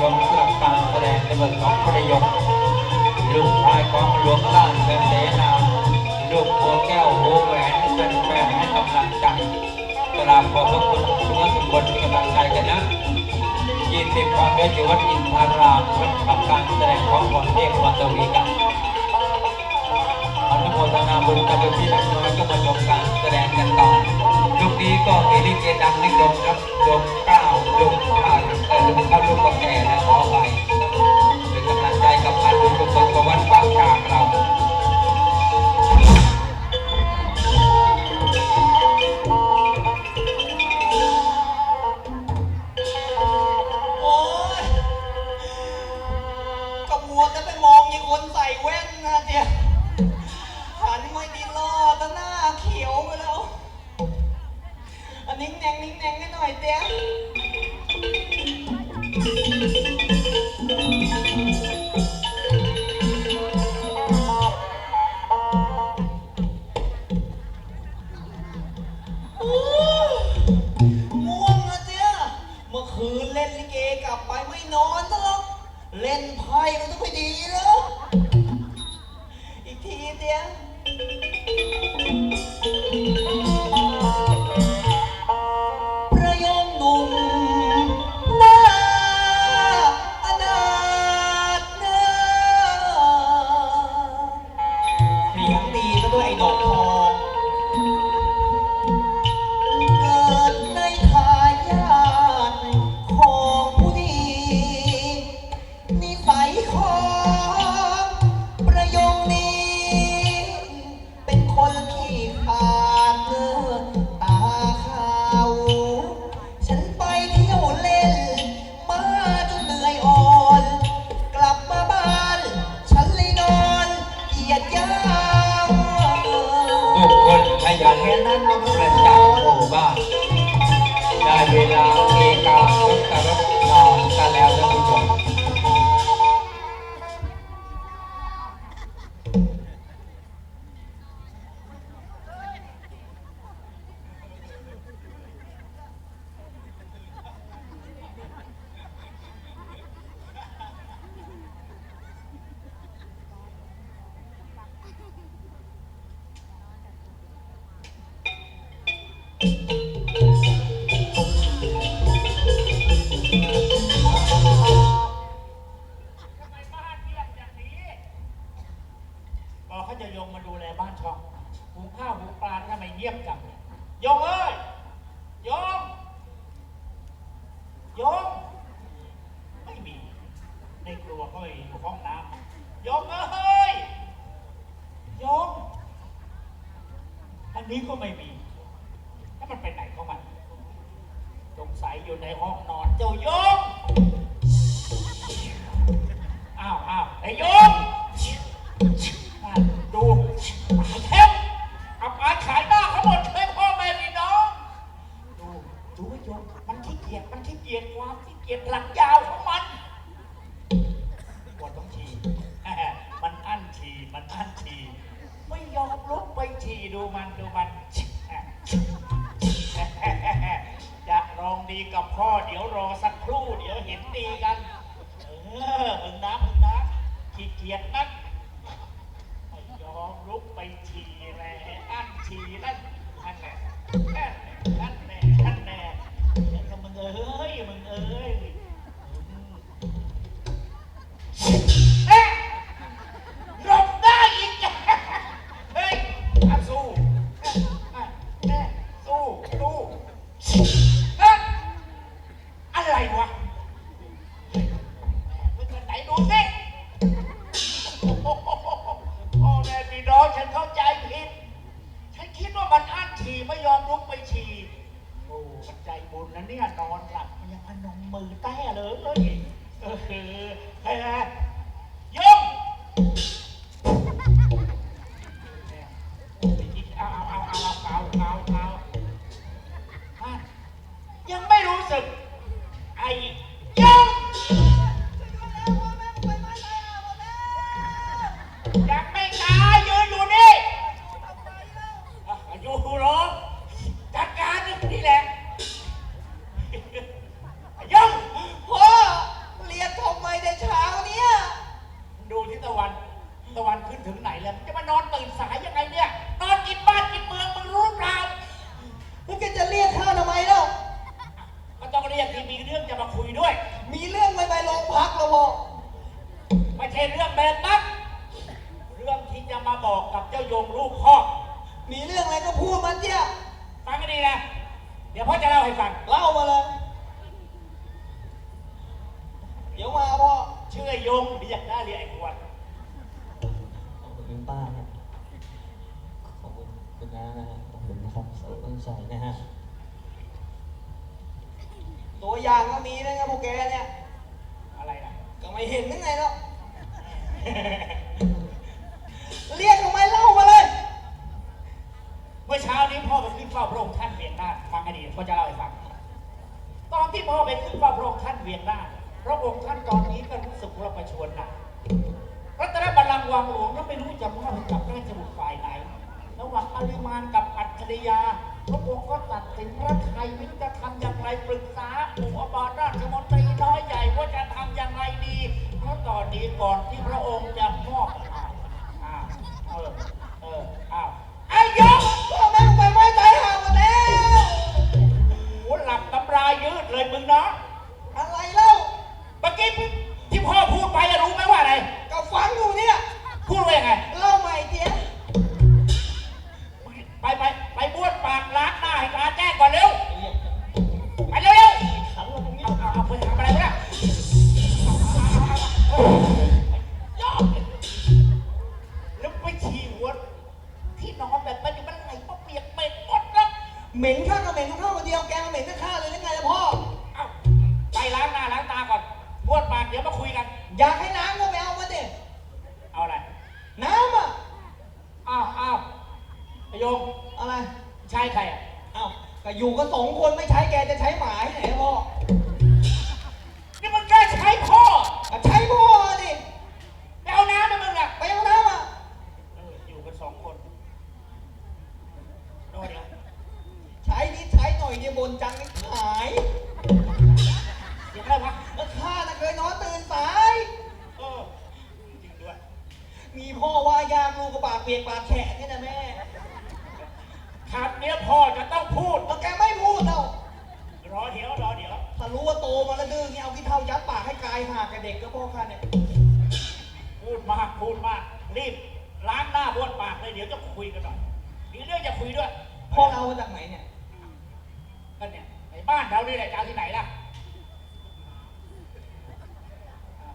ชมเครื่องการแสดงตำรวจของพระยงลูกชายของหลวงล่างเป็นเสนาลูกตัวแก้วโวแหวนเป็นแฟนให้กำลังใจกราบขอบพระคุณทุกท่านทุกคนที่กำลังใจกันนะยินดีความเมตตาวัดอินทารามวัดทำการแสดงของขอเทพวัตวีกันอนุโมทนาบุญกับพี่นักน้อยก็มาชม หน่งกันหน่อยเตี้ยง่วงนะเตี้เมื่อคืนเล่นลิเกกลับไปไม่นอนซะหรอกเล่นไพ่มัต้องไปดีแล้วอีกทีเตี้ నీకు మై กับพ่อเดี๋ยวรอสักครู่ เดี๋ยวเห็นดีกัน เออมึงนะมึงนะขี้เกียจนักยอมลุกไปฉี่แหละอั้นฉี่นั่นนั่นแหละนั่นแหละนั่นแหละนั่นก็มึงเอ้ยมึงเอ้ยเอ๊ะหลบได้อีกเฮ้ะสู้อ่สู้สู้ โยมลูกพ่อมีเรื่องอะไรก็พูดมันเนี่ยฟังให้ดีนะ เดี๋ยวพ่อจะเล่าให้ฟัง เล่ามาเลย เดี๋ยวมาพ่อชื่อไอ้โยงเรียกได้เรียกไอ้กวนขอบคุณป้านะขอบคุณคุณน้านะฮะขอบคุณนะครับสาวต้นใสนะฮะ ตัวอย่างก็มีนะครับพวกแกเนี่ย อะไรนะก็ไม่เห็นนึงไงเนาะ เรียกทำไมเล่ามาเลย เมื่อเช้านี้พ่อไปขึ้นเฝ้าพระองค์ท่านเวี ยนหน้าฟังให้ดีพ่อจะเล่าให้ฟัง ตอนที่พ่อไปขึ้นฝ้าพระองค์ท่านเวียนหน้าพระองค์ท่านตอนนี้ก็รู้สึกว่าประชวรหนักรัตนบัลลังก์วังหลวงก็ไม่รู้จะมอบให้กับราชบุตรฝ่ายไหนระหว่างอริมานกับอัจฉริยาพระองค์ก็ตัดสินพระไทยไม่รู้จะทำอย่างไรปรึกษาอุปบาทราชมนตรีน้อยใหญ่ว่าจะทำอย่างไรดี เพราะตอนนี้ก่อนที่พระองค์จะม เอ้าก็อยู่กันสองคนไม่ใช้แกจะใช้หมาที่ไหนอะพ่อนี่มันแกล้าใช้พ่ออะใช้พ่อดิไปเอาน้ำให้มึงอะไปเอาน้ำอะเอออยู่กันสองคนโน่นเดี๋ยวใช้นิดใช้หน่อยเนี่ยบนจังไม่หายเดี๋ยวอะไรวะแล้วข้าน่ะเคยนอนตื่นสาย เออจริงด้วย มีพ่อว่ายากลูกกระปากเปียกปากแฉะเนี่ยนะแม่ คำเนี้ยพ่อจะต้องพูด แล้วแกไม่พูดเอ้ารอเดี๋ยวรอเดี๋ยว ถ้ารู้ว่าโตมาแล้วดื้อเนี่ยเอาขี้เท่ายัดปากให้กายหักกับเด็กก็พ่อข้าเนี่ยพูดมากพูดมากรีบล้างหน้าบ้วนปากเลยเดี๋ยวจะคุยกันหน่อยมีเรื่องจะคุยด้วยพ่อเอามาจากไหนเนี่ยก็เนี่ยในบ้านเรานี่แหละจะเอาที่ไหนล่ะอะ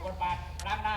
บ้วนปากล้างหน้า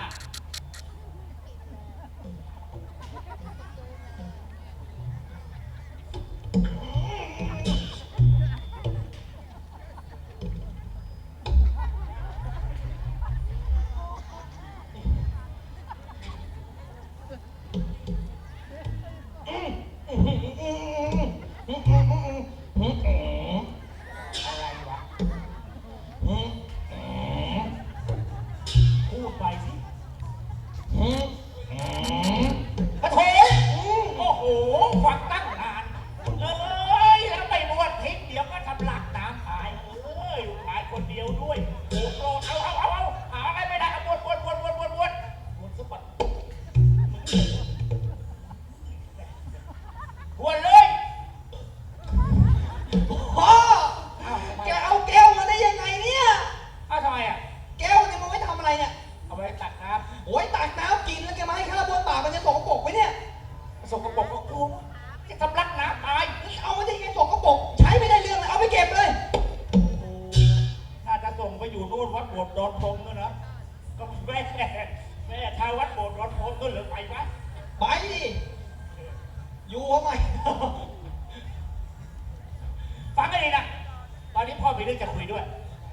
เรื่องจะคุยด้วย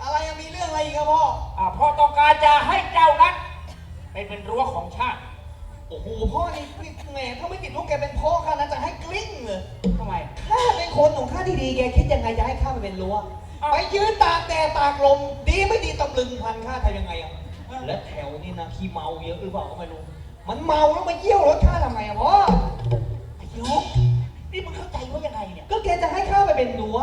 อะไรยังมีเรื่องอะไรอีกครับพ่อ อ่าพ่อต้องการจะให้เจ้านั้นไปเป็นรั้วของชาติ โอ้โหพ่อนี่แหมถ้าไม่ติดลูกแกเป็นพ่อข้านะจะให้กลิ้งเลยทำไม ข้าเป็นคนของข้าที่ดีแกคิดยังไงจะให้ข้ามาเป็นรั้ว อ้าว ไปยืนตากแดดตากลม ดีไม่ดีตำลึงพันข้าทำยังไงอะและแถวนี้นะขี้เมาเยอะหรือเปล่าก็ไม่รู้ มันเมาแล้วมาเยี่ยวรถข้าทำไงอะพ่อ ไอ้ยุกนี่มึงเข้าใจว่ายังไงเนี่ย ก็แกจะให้ข้าไปเป็นรั้ว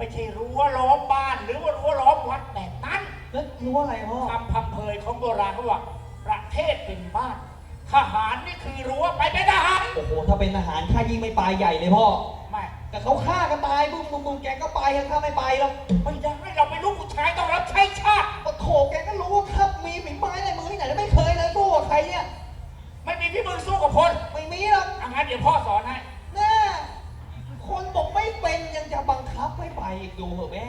ไม่ใช่รั้วล้อมบ้านหรือว่ารั้วล้อมวัดแบบนั้นแล้วรั้วอะไรพ่อคำพังเพยของโบราณเขาว่าประเทศเป็นบ้าน ทหารนี่คือรั้วไปเป็นทหารโอ้โหถ้าเป็นทหารข้ายิ่งไม่ไปใหญ่เลยพ่อไม่แต่เขาฆ่ากันตายบุ้มบุ้มบุ้มแกก็ไปข้าไม่ไปหรอกไม่ได้เราเป็นลูกผู้ชายต้องรับใช้ชาติโอ้โถแกก็รู้ว่าครับมีฝีไม้ลายมือที่ไหนแล้วไม่เคยเลยสู้กับใครเนี่ยไม่มีพี่มึงสู้กับพลไม่มีหรอกอังั้นเดี๋ยวพ่อสอนให้ แน่คนบอกไม่เป็นยังจะบังคับให้ไป อีกดูเหอะแม่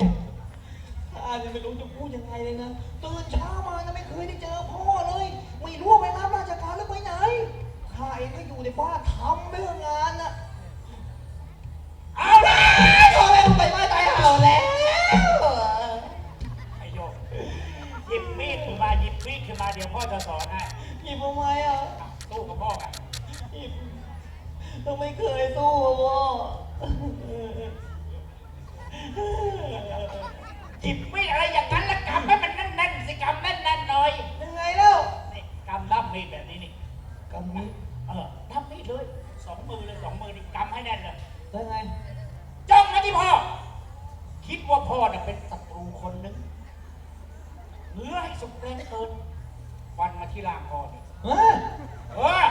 ข้าเนี่ยไม่รู้จะพูดยังไงเลยนะตื่นเช้ามานะไม่เคยได้เจอพ่อเลย ไม่รู้ว่าไปรับราชการหรือไปไหนข้าเองก็อยู่ในบ้านทำเรื่องงานน่ะเอาละพ่อแม่มึงไปบ้านตายห่าแล้วไอ้โยกหยิบมีดขึ้นมาหยิบมีดขึ้นมาเดี๋ยวพ่อจะสอนให้หยิบทำไมอะสู้กับพ่อไงหยิบเราไม่เคยสู้อะพ่อ หยิบมีด อะไรอย่างนั้นแล้วกำให้มันแน่นๆสิกำแน่นๆหน่อยยังไงแล้วนี่กำด้ามมีดแบบนี้นี่กำมิดเออด้ามมีดเลยสองมือเลยสองมือนี่กำให้แน่นเลยแล้วไงจ้องมาที่พ่อ คิดว่าพ่อน่ะเป็นศัตรูคนหนึงเนื้อให้สุกแรงเกินฟันมาที่ล่างพ่อนี่ฮะเออ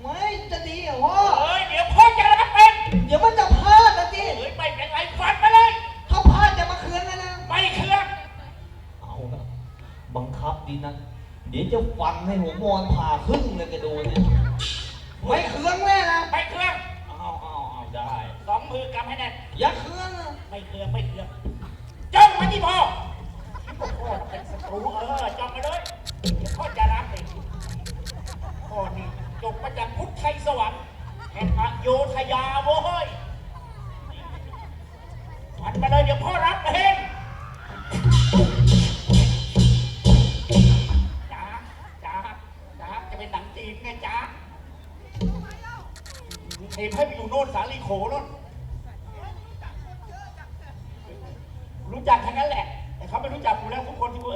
ไม่จะดีเหรอพ่อเอ้ยเดี๋ยวพ่อจะรับเป็น เดี๋ยวมันจะพลาดนะจี เฮ้ยไม่เป็นไรฟันมาเลย ถ้าพลาดจะมาเคืองกันนะ ไม่เครื่อง เอาละ บังคับดีนะ เดี๋ยวจะฟันให้หัวมอนผ่าครึ่งเลยแกดูเนี่ยไม่เคืองแน่นะไม่เครื่องเอาเอาเอาได้ สองมือกำให้แน่นอย่าเคืองนะไม่เครื่องไม่เครื่องจ้องมาที่พ่อคิดว่าพ่อน่ะเป็นศัตรูเออจ้องมาเลยเดี๋ยวพ่อจะรับเองพ่อนี่จบมาจากพุทธไทยสวรรค์แห่งอโยธยาโว้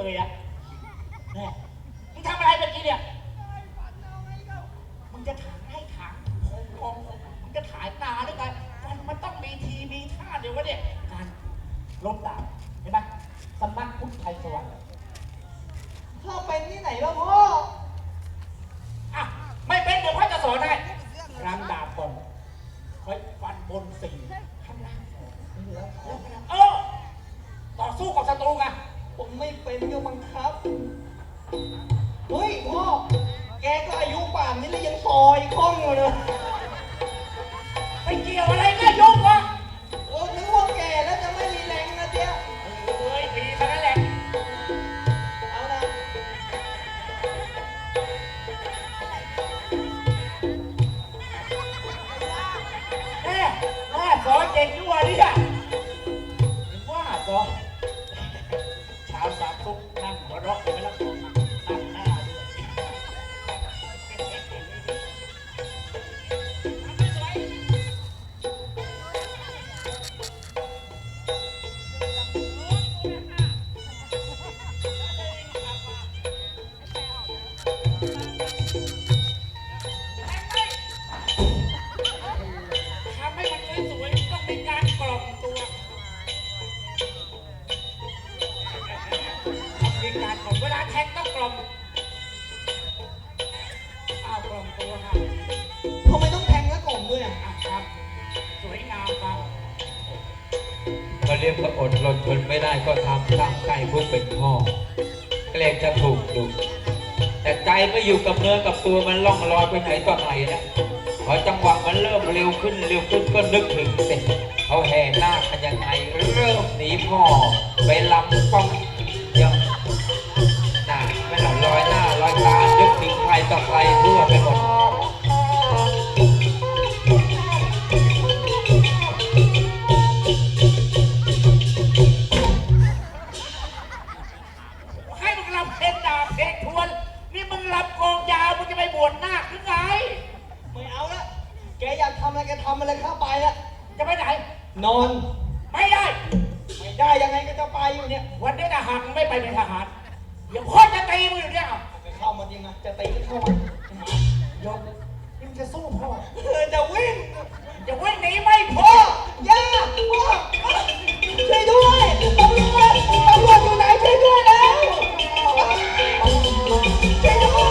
เอ่ยอะแน่มึงทำอะไรเมื่อกี้เนี่ย มึงจะถางให้ถางพองพองพองมึงจะถ่ายตาหรือไงฟันมันต้องมีทีมีท่าเดี๋ยววะเนี่ยการลบดาบเห็นไหมสำนักพุทธไทยสวรรค์ถ้าเป็นที่ไหนแล้วพ่ออะไม่เป็นเดี๋ยวพ่อจะสอนให้รำดาบก่อนค่อยฟันบนสี่ข้างล่างสองแล้วข้างล่างเออต่อสู้กับศัตรูไง ผมไม่เป็นก็บังคับ เฮ้ยพ่อ แกก็อายุป่านนี้แล้วยังซอยคล่องอยู่เลยไปเกี่ยวอะไรเนี่ยยุ่งวะโอ้นึกว่าแกแล้วจะไม่มีแรงนะเจ๊ยเฮ้ยดีเท่านั้นแหละเอาละแม่แม่สอนเก่งด้วยเนี่ยเห็นว่าสอน ราะไม่รับนั่งหน้าทำให้มันสวยๆต้องมีการกล่อมตัว รียกว่าอดรนทนไม่ได้ก็ทำตามใจผู้เป็นพ่อเกรงจะถูกดุแต่ใจไม่อยู่กับเนื้อกับตัวมันล่องลอยไปไหนต่อไหนนะพอจังหวะมันเริ่มเร็วขึ้นเร็วขึ้นก็นึกถึงเสร็จเขาแห่หน้ากันยังไงเริ่มหนีพ่อไปลำป้องำอะไรแกทำอะไรข้าไปอะจะไปไหน นอน ไม่ได้ ไม่ได้ยังไงก็จะไปอยู่เนี่ย วันนี้ทหารไม่ไปเป็นทหารเดี๋ยวพ่อจะตีมึงอยู่เนี่ยเอจะเข้ามันยังไงจะตีก็เข้ามันยอมนี่มัจะสู้พ่อจะวิ่งจะวิ่งหนีไม่พอย่าพ่อช่วยด้วยตำรวจตำรวจอยู่ไหนช่วยด้วยแลช่วยด้วย